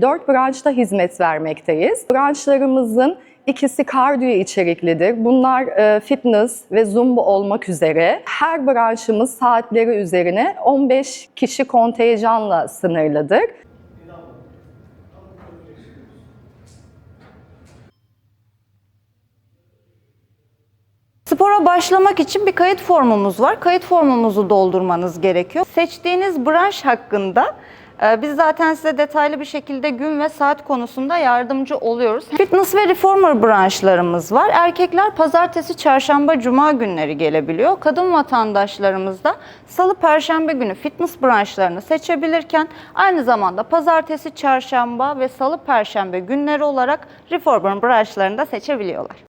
Dört branşta hizmet vermekteyiz. Branşlarımızın ikisi kardiyo içeriklidir. Bunlar e, fitness ve zumba olmak üzere. Her branşımız saatleri üzerine 15 kişi kontenjanla sınırlıdır. Spora başlamak için bir kayıt formumuz var. Kayıt formumuzu doldurmanız gerekiyor. Seçtiğiniz branş hakkında e, biz zaten size detaylı bir şekilde gün ve saat konusunda yardımcı oluyoruz. Fitness ve reformer branşlarımız var. Erkekler pazartesi, çarşamba, cuma günleri gelebiliyor. Kadın vatandaşlarımız da salı, perşembe günü fitness branşlarını seçebilirken aynı zamanda pazartesi, çarşamba ve salı, perşembe günleri olarak reformer branşlarını da seçebiliyorlar.